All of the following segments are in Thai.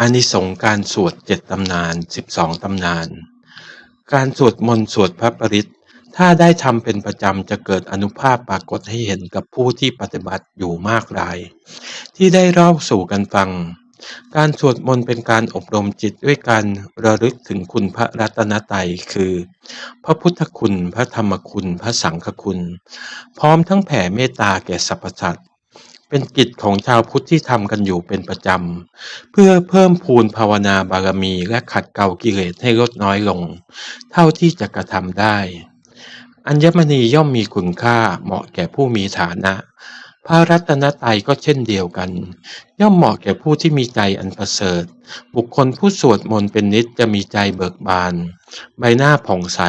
อานิสงส์การสวดเจ็ดตำนานสิบสองตำนาน การสวดมนต์สวดพระปริตถ้าได้ทำเป็นประจำจะเกิดอนุภาพปรากฏให้เห็นกับผู้ที่ปฏิบัติอยู่มากราย ที่ได้เล่าสู่กันฟัง การสวดมนต์เป็นการอบรมจิตด้วยการระลึกถึงคุณพระรัตนตรัยคือ พระพุทธคุณ พระธรรมคุณ พระสังฆคุณ พร้อมทั้งแผ่เมตตาแก่สรรพสัตว์ เป็นกิจของชาวพุทธที่ทำกันอยู่เป็นประจำ เพื่อเพิ่มพูนภาวนาบารมีและขัดเกลากิเลสให้ลดน้อยลง เท่าที่จะกระทำได้ อัญมณีย่อมมีคุณค่าเหมาะแก่ผู้มีฐานะ พระรัตนตรัยก็เช่นเดียวกัน ย่อมเหมาะแก่ผู้ที่มีใจอันประเสริฐ บุคคลผู้สวดมนต์เป็นนิจจะมีใจเบิกบาน ใบหน้าผ่องใส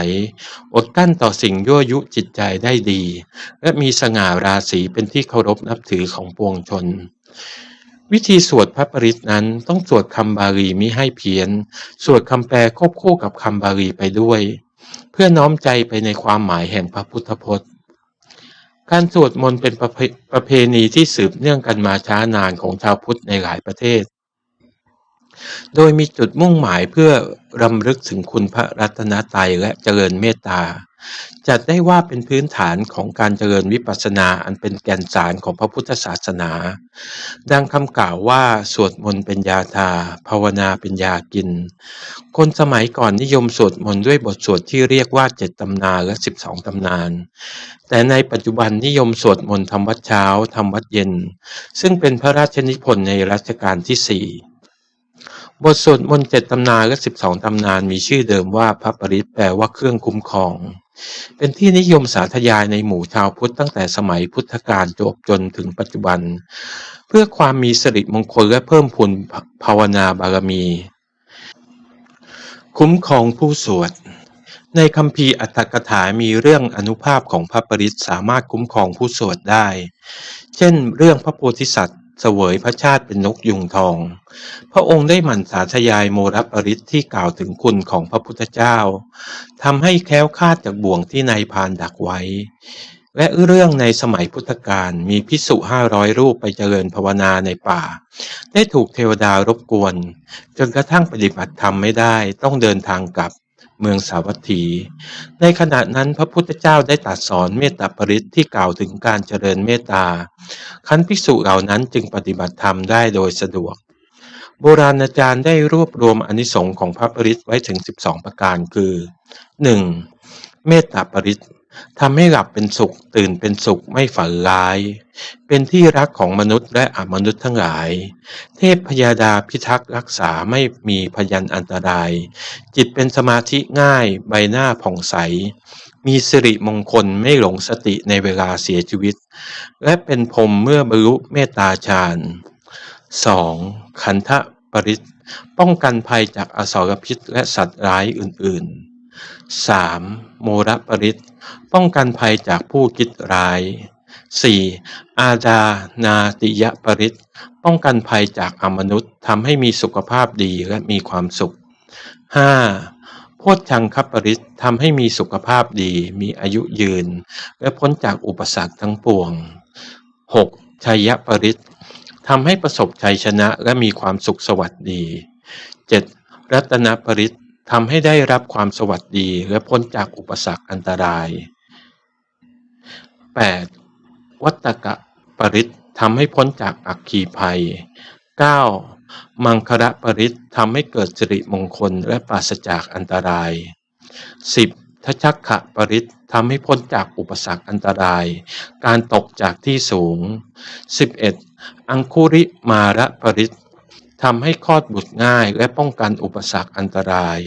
อดกั้นต่อสิ่งยั่วยุจิตใจได้ดี และมีสง่าราศีเป็นที่เคารพนับถือของปวงชนวิธีสวดพระปริตนั้นต้องสวดคำบาลีมิให้เพี้ยน สวดคำแปลควบคู่กับคำบาลีไปด้วย เพื่อน้อมใจไปในความหมายแห่งพระพุทธพจน์ การสวดมนต์เป็นประเพประเพณีที่สืบเนื่องกันมาช้านานของชาวพุทธในหลายประเทศ โดยมีจุดมุ่งหมายเพื่อรำลึกถึงคุณพระรัตนตรัยและเจริญเมตตา จัดได้ว่าเป็นพื้นฐานของการเจริญวิปัสสนาอันเป็นแก่นสารของพระพุทธศาสนา ดังคำกล่าวว่าสวดมนต์เป็นยาทา ภาวนาเป็นยากิน คนสมัยก่อนนิยมสวดมนต์ด้วยบทสวดที่เรียกว่าเจ็ดตำนานและสิบสองตำนาน แต่ในปัจจุบันนิยมสวดมนต์ทำวัดเช้าทำวัดเย็น ซึ่งเป็นพระราชนิพนธ์ในรัชกาลที่สี่บทสวดมนต์เจ็ดตำนานและสิบสองตำนานมีชื่อเดิมว่าพระปริตแปลว่าเครื่องคุ้มครอง เป็นที่นิยมสาธยายในหมู่ชาวพุทธตั้งแต่สมัยพุทธกาลจบจนถึงปัจจุบัน เพื่อความมีสิริมงคลและเพิ่มพูนภาวนาบารมี คุ้มครองผู้สวด ในคัมภีอัตถกถามีเรื่องอนุภาพของพระปริตสามารถคุ้มครองผู้สวดได้ เช่น เรื่องพระโพธิสัตว์ เสวยพระชาติเป็นนกยุงทอง พระองค์ได้หมั่นสาธยายโมรปริตที่กล่าวถึงคุณของพระพุทธเจ้าทำให้แคล้วคลาดจากบ่วงที่นายพานดักไว้ และเรื่องในสมัยพุทธกาลมีพิสุห้าร้อยรูปไปเจริญภาวนาในป่า ได้ถูกเทวดารบกวน จนกระทั่งปฏิบัติธรรมไม่ได้ต้องเดินทางกลับ เมืองสาวัตถี ในขณะนั้นพระพุทธเจ้าได้ตรัสสอนเมตตาปริตที่กล่าวถึงการเจริญเมตตาขั้นภิกษุเหล่านั้นจึงปฏิบัติธรรมได้โดยสะดวก โบราณอาจารย์ได้รวบรวมอนิสงค์ของพระปริตไว้ถึง 12 ประการคือ 1. เมตตาปริต ทำให้หลับเป็นสุข ตื่นเป็นสุขไม่ฝันร้าย เป็นที่รักของมนุษย์และอมนุษย์ทั้งหลาย เทพพยาดาพิทักษ์รักษาไม่มีพยันอันตราย จิตเป็นสมาธิง่ายใบหน้าผ่องใส มีสิริมงคลไม่หลงสติในเวลาเสียชีวิต และเป็นพรมเมื่อบรรลุเมตตาฌาน 2. ขันธปริตป้องกันภัยจากอสรพิษและสัตว์ร้ายอื่น ๆ 3. โมระปริต ป้องกันภัยจากผู้คิดร้าย 4. อาดานาติยปริตป้องกันภัยจากอมนุษย์ทำให้มีสุขภาพดีและมีความสุข 5. โพชฌังคปริตทำให้มีสุขภาพดี มีอายุยืน และพ้นจากอุปสรรคทั้งปวง 6. ชัยยปริตทำให้ประสบชัยชนะและมีความสุขสวัสดี 7. รัตนปริต ทำให้ได้รับความสวัสดีและพ้นจากอุปสรรคอันตราย 8. วัตกะปริตทำให้พ้นจากอักขีภัย 9. มังคระปริตทำให้เกิดสิริมงคลและปราศจากอันตราย 10. ทัชชักขะปริตทำให้พ้นจากอุปสรรคอันตราย การตกจากที่สูง 11. อังคุริมาระปริต ทำให้คลอดบุตรง่ายและป้องกันอุปสรรคอันตราย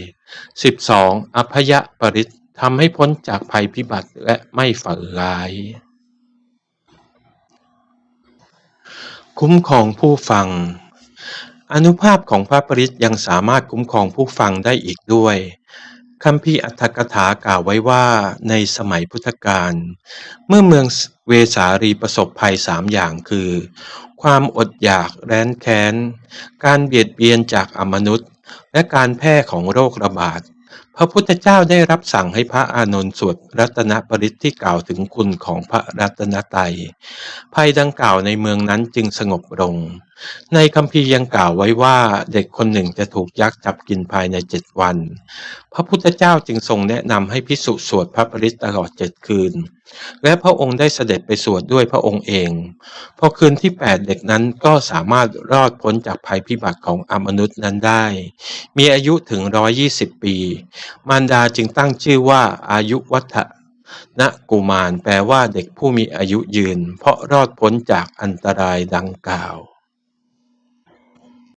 12. อภยปริตทำให้พ้นจากภัยพิบัติและไม่ฝันร้าย คุ้มครองผู้ฟัง อนุภาพของพระปริตยังสามารถคุ้มครองผู้ฟังได้อีกด้วย คำพีร์อัตถกถากล่าวไว้ว่าในสมัยพุทธกาลเมื่อเมืองเวสาลีประสบภัยสามอย่างคือ ความอดอยากแร้นแค้น การเบียดเบียนจากอมนุษย์ และการแพร่ของโรคระบาด พระพุทธเจ้าได้รับสั่งให้พระอานนท์สวดรัตนปริตที่กล่าวถึงคุณของพระรัตนตรัยภัยดังกล่าวในเมืองนั้นจึงสงบลง ในคัมภีร์ยังกล่าวไว้ว่าเด็กคนหนึ่งจะถูกยักษ์จับกินภายในเจ็ดวัน พระพุทธเจ้าจึงทรงแนะนำให้พิสุสวดพระปริตตลอดเจ็ดคืน และพระองค์ได้เสด็จไปสวดด้วยพระองค์เอง พอคืนที่แปดเด็กนั้นก็สามารถรอดพ้นจากภัยพิบัติของอมนุษย์นั้นได้มีอายุถึงร้อยี่สิบปี มารดาจึงตั้งชื่อว่าอายุวัฒนะกุมารแปลว่าเด็กผู้มีอายุยืน เพราะรอดพ้นจากอันตรายดังกล่าว